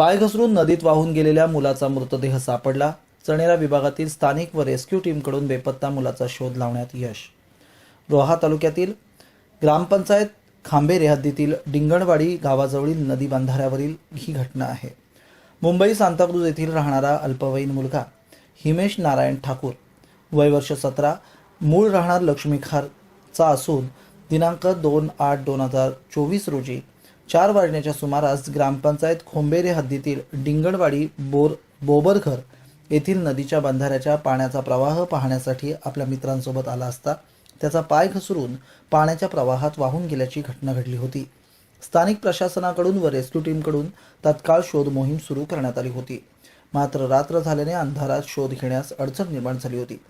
पाय घसरून नदीत वाहून गेलेल्या मुलाचा मृतदेह सापडला. चणेरा विभागातील स्थानिक व रेस्क्यू टीमकडून बेपत्ता मुलाचा शोध लावण्यात यश. रोहा तालुक्यातील ग्रामपंचायत खांबेरे हद्दीतील डिंगणवाडी गावाजवळील नदी बांधाऱ्यावरील ही घटना आहे. मुंबई सांताक्रूज येथील राहणारा अल्पवयीन मुलगा हिमेश नारायण ठाकूर. वय वर्ष सतरा. मूळ राहणार लक्ष्मीखारचा असून दिनांक दोन आठ दोन हजार चोवीस रोजी चार वाजण्याच्या सुमारास ग्रामपंचायत खोंबेरे हद्दीतील डिंगणवाडी बोर बोबरघर येथील नदीच्या बंधाऱ्याच्या पाण्याचा प्रवाह पाहण्यासाठी आपल्या मित्रांसोबत आला असता त्याचा पाय घसरून पाण्याच्या प्रवाहात वाहून गेल्याची घटना घडली होती. स्थानिक प्रशासनाकडून व रेस्क्यू टीमकडून तत्काळ शोध मोहीम सुरू करण्यात आली होती. मात्र रात्र झाल्याने अंधारात शोध घेण्यास अडचण निर्माण झाली होती.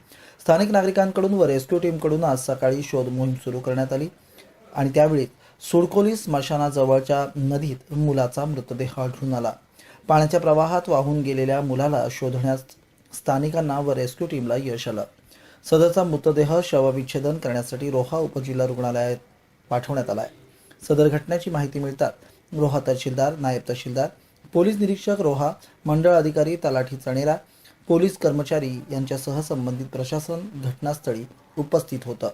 स्थानिक नागरिकांकडून व रेस्क्यू टीमकडून आज सकाळी शोध मोहीम सुरू करण्यात आली आणि त्यावेळी सुडकोली स्मशानाजवळच्या नदीत मुलाचा मृतदेह आढळून आला. पाण्याच्या प्रवाहात वाहून गेलेल्या मुलाला शोधण्यास स्थानिकांना व रेस्क्यू टीमला यश आलं. सदरचा मृतदेह शवविच्छेदन करण्यासाठी रोहा उपजिल्हा रुग्णालयात पाठवण्यात आला आहे सदर घटनेची माहिती मिळतात. रोहा तहसीलदार नायब तहसीलदार पोलीस निरीक्षक रोहा मंडळ अधिकारी तलाठी चणेरा पोलीस कर्मचारी यांच्यासह संबंधित प्रशासन घटनास्थळी उपस्थित होतं.